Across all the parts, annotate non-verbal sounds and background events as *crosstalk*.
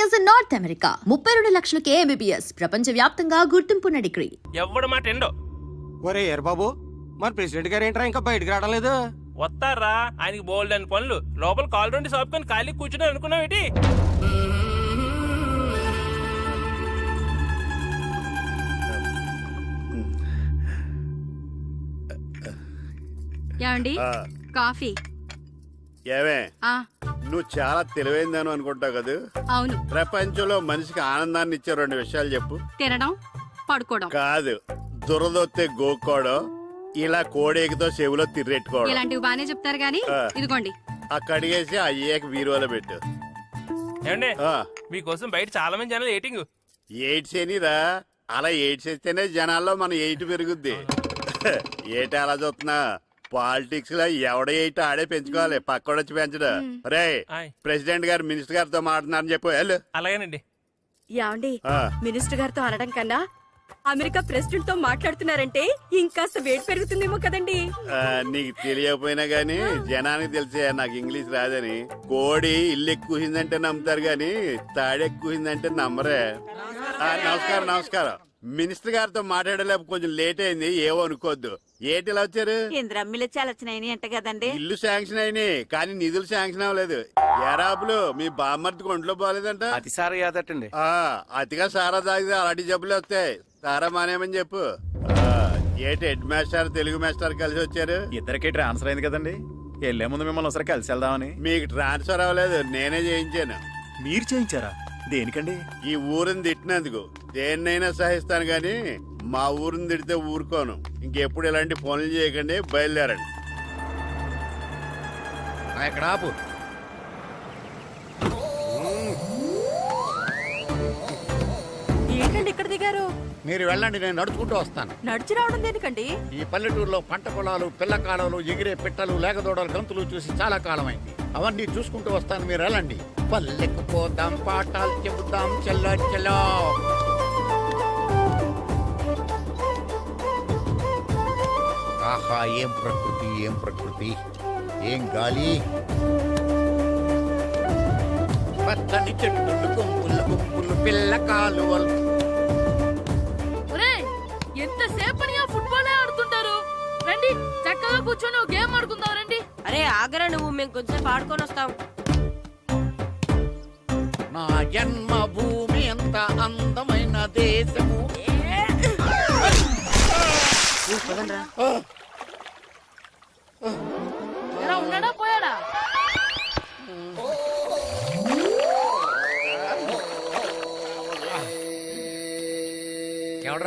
Years in north America ముప్పై రెండు లక్షలకే MBBS ప్రపంచ వ్యాప్తంగా గుర్తింపున్న డిగ్రీ. ఎవడు మాట ఎండో? ఒరే ఎర్ బాబు మన ప్రెసిడెంట్ గారు ఏంట్రా ఇంకా బయటకు రావడం లేదు? వస్తారా? ఆయనకి బోల్డ్ అని పనులు. లోపల కాల్ రెండు సాపుకొని ఖాళీ కూర్చుని అనుకున్నావు ఏంటి? ఏమండి? కాఫీ. ఏమే? ఆ. నువ్వు చాలా తెలివైందని అనుకుంటావు కదా? అవును. ప్రపంచంలో మనిషికి ఆనందాన్ని ఇచ్చే రెండు విషయాలు చెప్పు. తినడం పడుకోవడం. కాదు దురదొత్తే గోక్కోవడం ఇలా కోడేకితో చెవిలో తిర్రెట్టుకోవడం. ఇలాంటివి బానే చెప్తారు గాని. ఇదిగోండి. ఆ కడిగేసి అయ్యాక బీరువాలో పెట్టు. ఏమండి? ఆ, మీకోసం బయట చాలా మంది జనాలు ఏటింగ్? ఎయిడ్స్ ఏనిరా అలా ఎయిడ్స్ వేస్తేనే జనాల్లో మన ఎయిట్ పెరుగుద్ది. ఏటి అలా చూస్తున్నా. పాలిటిక్స్లో ఎవడ ఎయిట్ ఆడే పెంచుకోవాలి. పక్కడొచ్చి పెంచడు. రే. ప్రెసిడెంట్ గారు మినిస్టర్ గారితో మాట్లాడుతున్నారని చెప్పు. వెళ్ళు. అలాగేనండి. ఆ. మినిస్టర్ గారితో అనడం కన్నా అమెరికా ప్రెసిడెంట్తో మాట్లాడుతున్నారంటే ఇంకాస్త వేడి పెరుగుతుందేమో కదండి. నీకు తెలియకపోయినా గానీ జనానికి తెలిసే నాకు ఇంగ్లీష్ రాదని. కోడి ఇల్లు ఎక్కువసిందంటే నమ్ముతారు గాని తాడెక్కువసిందంటే నమ్మరే. ఆ, నమస్కారం నమస్కారం. మినిస్టర్ గారితో మాట్లాడలేక కొంచెం లేట్ అయింది ఏవో అనుకోవద్దు ఏటి ఇలా వచ్చారు? అంట కదండి. ఇల్లు శాంక్షన్ అయినాయి కానీ నిధులు శాంక్షన్ అవ్వలేదు. ఎరాపులు మీ బామ్మర్తికి ఒంట్లో పోలేదంట అతిసార యాదటండి ఆ, అతిగా సారా తాగితే అలాంటి జబ్బులు వస్తాయి. సారా మానేమని చెప్పు. ఆ, ఏటి హెడ్ మాస్టర్ తెలుగు మాస్టర్ కలిసి వచ్చారు? ఇద్దరికి ట్రాన్స్ఫర్ అయింది కదండి. వెళ్ళే ముందు మిమ్మల్ని ఒకసారి కలిసి వెళ్దామని. మీకు ట్రాన్స్ఫర్ అవ్వలేదు నేనే చేయించాను. మీరు చేయించారా? దేనికండి? ఈ ఊరిని తిట్టినందుకు. దేన్నైనా సహిస్తాను గాని మా ఊరిని తిడితే ఊరుకోను. ఇంకెప్పుడు ఇలాంటి పనులు చేయకండి బయలుదేరండి. ఇక్కడ ఆపు. మీరు వెళ్ళండి నేను నడుచుకుంటూ వస్తాను. నడిచి రావడం దేనికండి? ఈ పల్లెటూరులో పంట పొలాలు పిల్ల కాలువలు ఎగిరే పిట్టలు లేగదోడలు గంతులు చూసి చాలా కాలమైంది. అవన్నీ చూసుకుంటూ వస్తాను మీరు వెళ్ళండి. పల్లెకు పోదాం పాఠాలు చెబుదాం చెల్లో చెల్లో. ఆహా ఏం ప్రకృతి ఏం ప్రకృతి? ఏం గాలి? పచ్చని చెట్టులు గుంపులు గుంపులు పిల్ల కాలువలు. ఎంతసేపని ఆ ఫుట్బాల్ ఆడుతుంటారు? రండి చక్కగా కూర్చొని ఒక గేమ్ ఆడుకుందాం రండి. అరే ఆగరా నువ్వు మేము కొంచెం పాడుకొని వస్తాం. నా జన్మ భూమి ఎంత అందమైన దేశము? ఎలా ఉన్నాడా పోయాడా?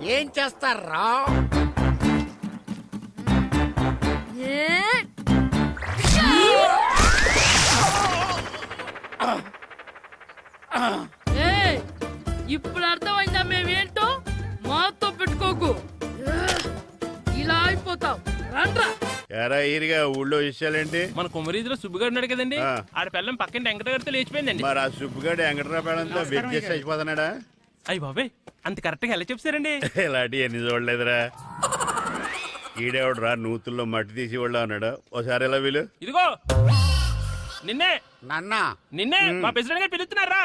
ఏం చేస్తారా! ఇప్పుడు అర్థమైందా మేమేంటో? మాతో పెట్టుకోకు. ఇలా అయిపోతావు రండ్రా. ఎరా ఈరిగా ఊళ్ళో విషయాలేంటి? మన కుమరీధిలో సుబ్బుగాడు ఉన్నాడు కదండి. ఆ. ఆడ పిల్లం పక్కన వెంకట గారితో లేచిపోయిందండి. మరి ఆ సుబ్బుగాడు వెంకటరాపేడంతో వెయిట్ చేసి అయిపోతున్నాడా అయ్యి బాబాయ్ అంత కరెక్ట్గా ఎలా చెప్తారండి ఇలాంటి *laughs* ఎన్ని చూడలేదురా. ఈడేవడరా నూతుల్లో మట్టి తీసి వాళ్ళు అన్నాడు? ఒకసారి ఎలా వీలు? ఇదిగో. నిన్నే. నాన్న. నిన్నే మా ప్రెసిడెంట్ గారు పిలుస్తున్నారా?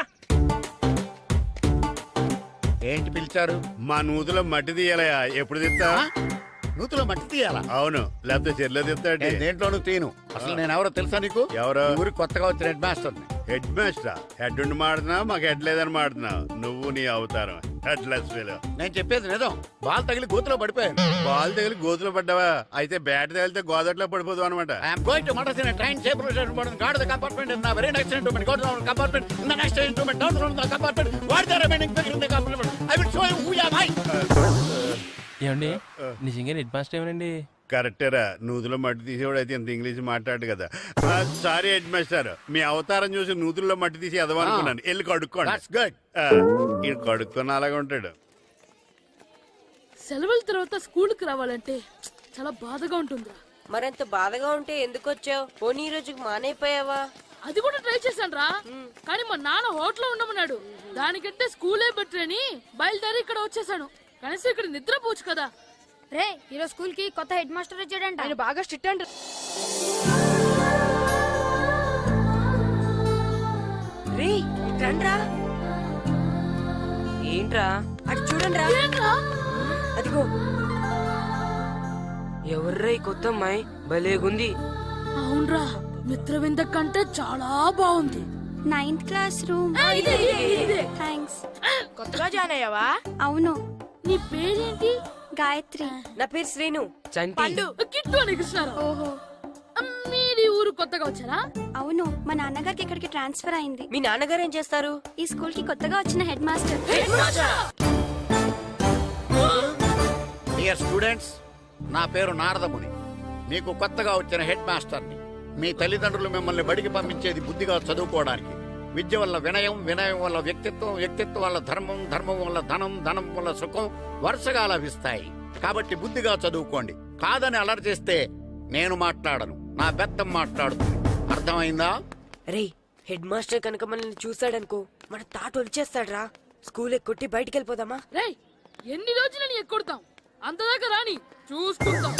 ఏంటి పిలిచారు? మా నూతులో మట్టి తీయాలయా ఎప్పుడు తీస్తా? నూతులో మట్టి తీయాలా? అవును. లేకపోతే చెర్లో తీస్తాడు నేను దేంట్లోనూ తీను అసలు నేను ఎవరో తెలుసా నీకు? ఎవరు? ఊరికి కొత్తగా వచ్చిన head master head master head ఉండి మాడుతున్నావు మాకు హెడ్ లేదని మాడుతున్నావు. నువ్వు నీ అవతారం హెడ్ లెస్ ఫీల్. నేను చెప్పేది నిజం బాల్ తగిలి గోతులో పడిపోయాను. బాల్ తగిలి గోతులో పడ్డావా? అయితే బ్యాట్ తగిలితే గోదట్లో పడిపోదు అనమాట I'm going to train table station god the compartment in very next instrument go down compartment in the next instrument down from the compartment what the remaining figure in the compartment I will show you who I ఏమండి? ఏమండి నిజంగా head master ఏమనండి? కరెక్టేరా. నూతులో మట్టి తీసేవాడు అయితే ఇంత English మాట్లాడు కదా. Sorry head master. మీ అవతారం చూసి నూతుల్లో మట్టి తీసి ఎదవనుకున్నాను వెళ్ళి కడుక్కోండి. ఈడు కడుక్కున్న అలాగే ఉంటాడు. సెలవుల తర్వాత స్కూల్కి రావాలంటే చాలా బాధగా ఉంటుందిరా. మరంత బాధగా ఉంటే ఎందుకు వచ్చావు పోనీ ఈ రోజుకి మానైపోయావా? అది కూడా ట్రై చేశాను రా కానీ మా నాన్న హోటల్లో ఉండమన్నాడు. దానికంటే స్కూలే బెటర్ అని బయలుదేరి ఇక్కడ వచ్చేసాను కనీసం ఇక్కడ నిద్రపోవచ్చు కదా. రే ఈరోజు స్కూల్కి కొత్త హెడ్ మాస్టర్ వచ్చాడంట. ఆయన బాగా స్ట్రిక్ట్ అంట. రే రండ్రా. ఏంట్రా? అటు చూడండిరా. అదిగో. ఎవర్రా ఈ కొత్త అమ్మాయి? భలేగుంది అవునరా మిత్రవింద కంటే చాలా బాగుంది. Ninth class room. థ్యాంక్స్ కొత్తగా జాయిన్ అయ్యావా? అవును. నీ పేరేంటి? గాయత్రి. నా పేరు శ్రీను. చంటి. కిట్టు అని కృష్ణారావు. ఓహో. మీది ఊరు కొత్తగా వచ్చారా? అవును మా నాన్నగారికి ఇక్కడికి ట్రాన్స్ఫర్ అయింది. మీ నాన్నగారు ఏం చేస్తారు? ఈ స్కూల్కి కొత్తగా వచ్చిన హెడ్ మాస్టర్. డియర్ స్టూడెంట్స్ నా పేరు నారదముని. మీకు కొత్తగా వచ్చిన హెడ్ మాస్టర్ని. మీ తల్లిదండ్రులు మిమ్మల్ని బడికి పంపించేది బుద్ధిగా చదువుకోవడానికి. విద్య వల్ల వినయం వినయం వల్ల వ్యక్తిత్వం వ్యక్తిత్వం వల్ల ధర్మం ధర్మం వల్ల ధనం ధనం వల్ల సుఖం వరుసగా లభిస్తాయి. కాబట్టి బుద్ధిగా చదువుకోండి. కాదని అలర్ చేస్తే నేను మాట్లాడను నా బెత్తం మాట్లాడుతుంది. అర్థమైందా? రే హెడ్ మాస్టర్ కనుక మనల్ని చూసాడనుకో మన తాట వచ్చేస్తాడ్రా స్కూల్ కొట్టి బయటికి వెళ్ళిపోదామా రేయ్ ఎన్ని రోజులు నీ ఎక్కొడతాం? అంతదాకా రాని చూసుకుంటాం.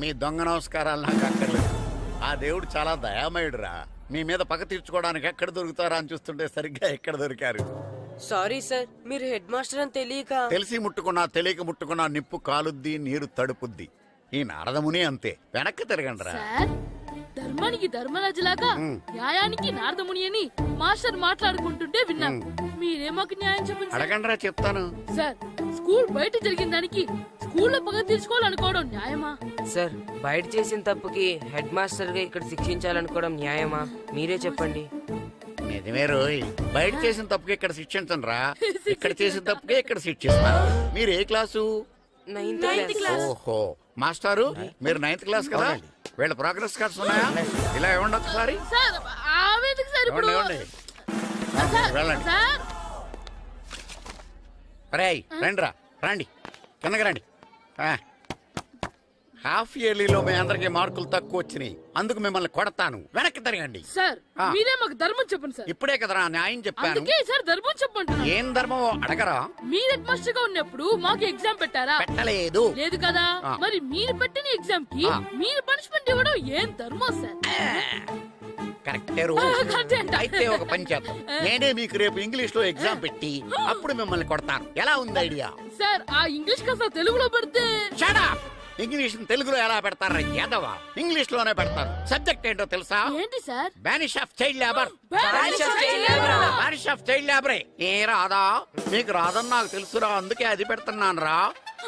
మీ దొంగ నమస్కారాలు నాకు అక్కర్లేదు. ఆ దేవుడు చాలా దయామయుడురా. మీ మీద పగ తీర్చుకోవడానికి ఎక్కడ దొరుకుతారా అని చూస్తుంటే సరిగ్గా ఎక్కడ దొరికారు? సారీ సార్ మీరు హెడ్ మాస్టర్ అని తెలియక తెలిసి ముట్టుకున్నా తెలియక ముట్టుకున్నా నిప్పు కాలుద్ది నీరు తడుపుద్ది. ఈ నారదముని అంతే. వెనక్కి తిరగండిరా. సార్ ధర్మానికి ధర్మరాజులాగా న్యాయానికి నారదముని అని మాస్టర్ మాట్లాడుకుంటుంటే విన్నాం. మీరే మాకు న్యాయం చెప్పండి సార్. అడగండిరా చెప్తాను. సార్ స్కూల్ బయట జరిగిన దానికి స్కూల్లో పగ తీర్చుకోవాలనుకోవడం న్యాయమా? సార్ బయట చేసిన తప్పుకి హెడ్ మాస్టర్గా ఇక్కడ శిక్షించాలనుకోవడం న్యాయమా? మీరే చెప్పండి. నిజమే రోయ్. బయట చేసిన తప్పుకి ఇక్కడ శిక్షించను రా ఇక్కడ చేసిన తప్పుకే ఇక్కడ శిక్షిస్తా. మీరు ఏ క్లాసు? Ninth class. ఓహో. మాస్టారు మీరు నైన్త్ క్లాస్ కదా? వీళ్ళ ప్రోగ్రెస్ కార్డ్స్ ఉన్నాయా? ఇలా ఇవ్వండి ఒకసారి. సార్ ఆవేదకు సార్ ఇప్పుడు. ఇవ్వండి ఇవ్వండి. సార్, వెళ్ళండి. రండి రా రండి. కిందకి రండి. హాఫ్ ఇయర్లీలో మీ అందరికి మార్కులు తక్కువ వచ్చినాయి. అందుకు మిమ్మల్ని కొడతాను. వెనక్కి తిరగండి. సార్ ఆ. మీరే మాకు ధర్మం చెప్పండి సార్. ఇప్పుడే కదరా న్యాయం చెప్పాను. అందుకే సార్ ధర్మం చెప్పంటున్నా ఏం ధర్మం అడగరా. మీరు హెడ్ మాస్టర్గా ఉన్నప్పుడు మాకు ఎగ్జామ్ పెట్టారా? పెట్టలేదు. లేదు కదా? ఆ. మరి మీరు పెట్టిన ఎగ్జామ్కి ఆ. మీరు పనిష్మెంట్ ఇవ్వడం ఏం ధర్మం సార్? కరెక్టే రో. ఆ, కరెక్టే అంట. అయితే ఒక పని చేద్దాం. నేనే మీకు రేపు ఇంగ్లీష్లో ఎగ్జామ్ పెట్టి అప్పుడు మిమ్మల్ని కొడతాను. ఎలా ఉంది ఐడియా? సార్ ఆ ఇంగ్లీష్ కాస్త తెలుగులో పెడితే షడా ఇంగ్లీష్ తెలుగులో ఎలా పెడతారా? యాదవ. ఇంగ్లీష్లోనే పెడతారు. సబ్జెక్ట్ ఏంటో తెలుసా? ఏంటి sir? Banish of child labour. Banish of child లేబరే ఏ రాదా మీకు రాదని నాకు తెలుసురా అందుకే అది పెడుతున్నాను రా.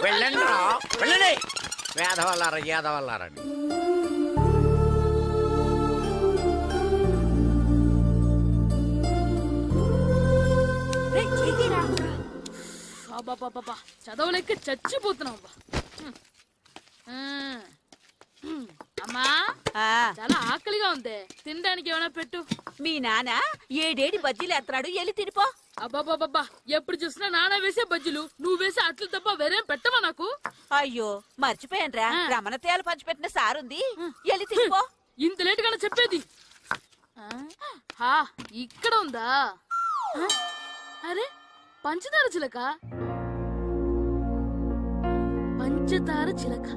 వెళ్ళండి రా. వెళ్ళండి. వేదవల్లారా యాదవల్లారండి అబ్బబ్బబ్బబ్బా, చదవలేక చచ్చిపోతున్నాం. అమ్మా చాలా ఆకలిగా ఉంది. తినడానికి ఏమైనా పెట్టు. మీ నాన్న ఏడేడి బజ్జీలు ఎత్తాడు ఎల్లి తినిపో. అబ్బాబాబ్బా ఎప్పుడు చూసినా నాన్న వేసే బజ్జీలు నువ్వు వేసే అట్లు తప్ప వేరేం పెట్టవా నాకు? అయ్యో మర్చిపోయానురా. రమణ తేలు పంచిపెట్టిన సారుంది ఎల్లి తినిపో. *laughs* ఇంత లేట్ గానే చెప్పేది ఇక్కడ ఉందా? అరే పంచదార చిలక? పంచదార చిలక.